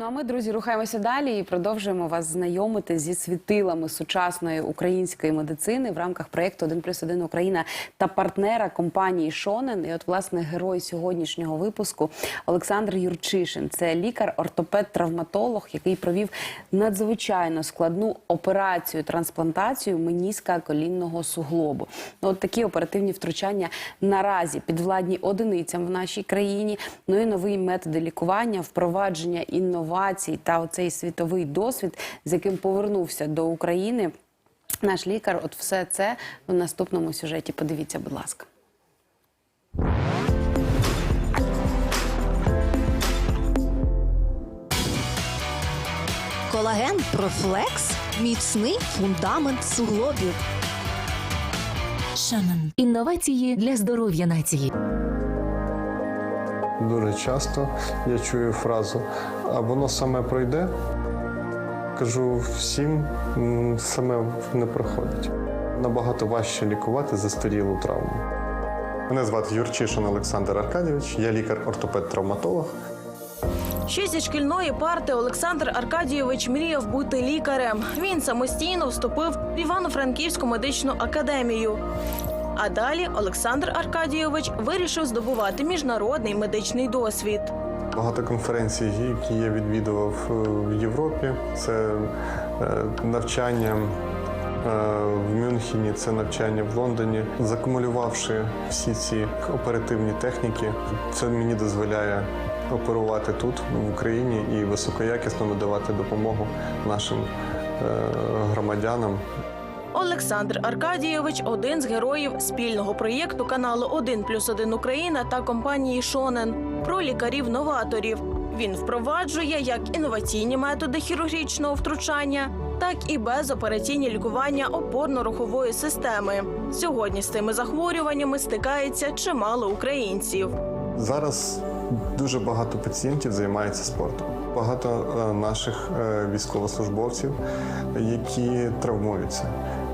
Ну а ми, друзі, рухаємося далі і продовжуємо вас знайомити зі світилами сучасної української медицини в рамках проєкту «1 плюс 1 Україна та партнера компанії Шонен. І от, власне, герой сьогоднішнього випуску Олександр Юрчишин. Це лікар-ортопед-травматолог, який провів надзвичайно складну операцію трансплантацію меніска колінного суглобу. Ну, от такі оперативні втручання наразі підвладні одиницям в нашій країні. Ну і нові методи лікування, впровадження інновацій та оцей світовий досвід, з яким повернувся до України. Наш лікар, от все це в наступному сюжеті. Подивіться, будь ласка. Колаген Профлекс міцний фундамент суглобів. Шанан. Інновації для здоров'я нації. Дуже часто я чую фразу а воно саме пройде. Кажу всім, саме не проходить. Набагато важче лікувати застарілу травму. Мене звати Юрчишин Олександр Аркадійович, я лікар-ортопед-травматолог. Ще зі шкільної парти Олександр Аркадійович мріяв бути лікарем. Він самостійно вступив в Івано-Франківську медичну академію. А далі Олександр Аркадійович вирішив здобувати міжнародний медичний досвід. Багато конференцій, які я відвідував е, в Європі. Це е, навчання е, в Мюнхені, це навчання в Лондоні. Закумулювавши всі ці оперативні техніки, це мені дозволяє оперувати тут, в Україні, і високоякісно надавати допомогу нашим громадянам. Олександр Аркадійович один з героїв спільного проєкту каналу «1 плюс 1 Україна та компанії Шонен про лікарів-новаторів. Він впроваджує як інноваційні методи хірургічного втручання, так і безопераційні лікування опорно-рухової системи. Сьогодні з цими захворюваннями стикається чимало українців. Зараз дуже багато пацієнтів займається спортом. Багато е, наших е, військовослужбовців, які травмуються.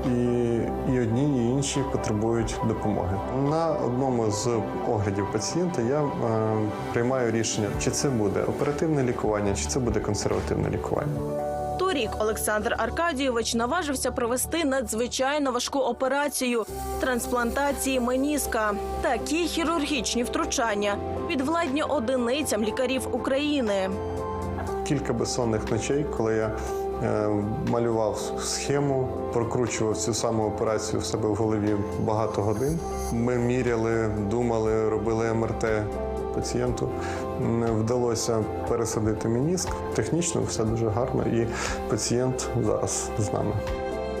І, і одні, і інші потребують допомоги. На одному з оглядів пацієнта я е, приймаю рішення, чи це буде оперативне лікування, чи це буде консервативне лікування. Торік Олександр Аркадійович наважився провести надзвичайно важку операцію трансплантації меніска. Такі хірургічні втручання підвладні одиницям лікарів України. Кілька безсонних ночей, коли я малював схему, прокручував цю саму операцію в себе в голові багато годин. Ми міряли, думали, робили МРТ пацієнту. Не вдалося пересадити мініск. Технічно все дуже гарно, і пацієнт зараз з нами.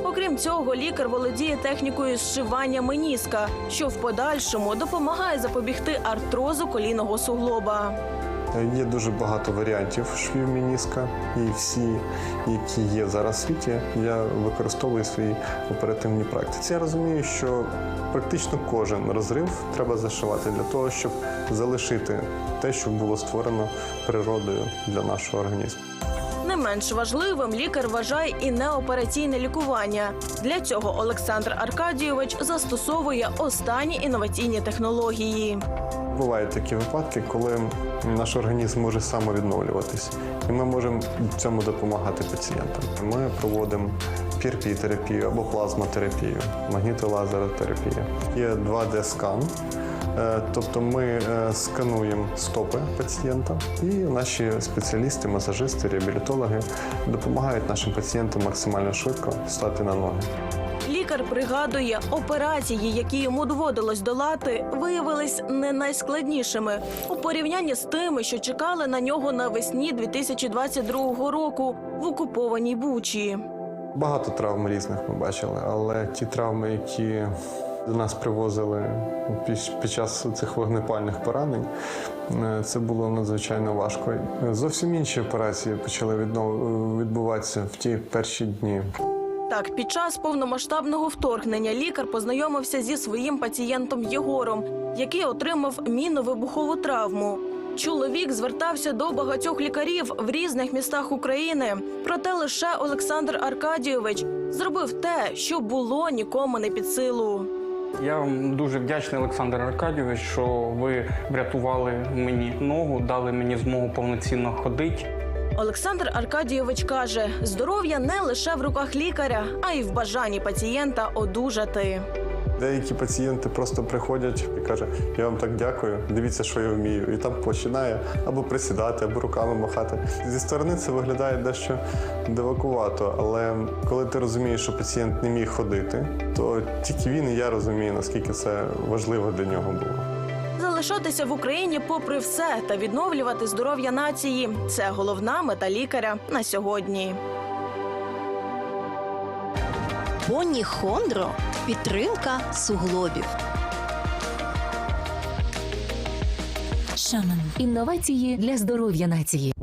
Окрім цього, лікар володіє технікою зшивання меніска, що в подальшому допомагає запобігти артрозу колінного суглоба. Є дуже багато варіантів швів мініска, і всі, які є зараз в світі, я використовую в своїй оперативній практиці. Я розумію, що практично кожен розрив треба зашивати для того, щоб залишити те, що було створено природою для нашого організму. Не менш важливим лікар вважає і неопераційне лікування. Для цього Олександр Аркадійович застосовує останні інноваційні технології. Бувають такі випадки, коли наш організм може самовідновлюватись, і ми можемо цьому допомагати пацієнтам. Ми проводимо PRP-терапію або плазмотерапію, магнітолазеротерапія. Є 2D-скан. Е, Тобто ми е, скануємо стопи пацієнта, і наші спеціалісти, масажисти, реабілітологи допомагають нашим пацієнтам максимально швидко стати на ноги. Лікар пригадує, операції, які йому доводилось долати, виявились не найскладнішими у порівнянні з тими, що чекали на нього навесні 2022 року в окупованій Бучі. Багато травм різних ми бачили, але ті травми, які до нас привозили під, час цих вогнепальних поранень, е, це було надзвичайно важко. Зовсім інші операції почали відбуватися в ті перші дні. Так, під час повномасштабного вторгнення лікар познайомився зі своїм пацієнтом Єгором, який отримав мінно-вибухову травму. Чоловік звертався до багатьох лікарів в різних містах України. Проте лише Олександр Аркадійович зробив те, що було нікому не під силу. Я вам дуже вдячний, Олександр Аркадійович, що ви врятували мені ногу, дали мені змогу повноцінно ходити. Олександр Аркадійович каже: здоров'я не лише в руках лікаря, а й в бажанні пацієнта одужати. Деякі пацієнти просто приходять і кажуть, я вам так дякую, дивіться, що я вмію. І там починає або присідати, або руками махати. Зі сторони це виглядає дещо дивакувато, але коли ти розумієш, що пацієнт не міг ходити, то тільки він і я розумію, наскільки це важливо для нього було. Залишатися в Україні попри все та відновлювати здоров'я нації це головна мета лікаря на сьогодні. Поні Хондро підтримка суглобів. Шанан. Інновації для здоров'я нації.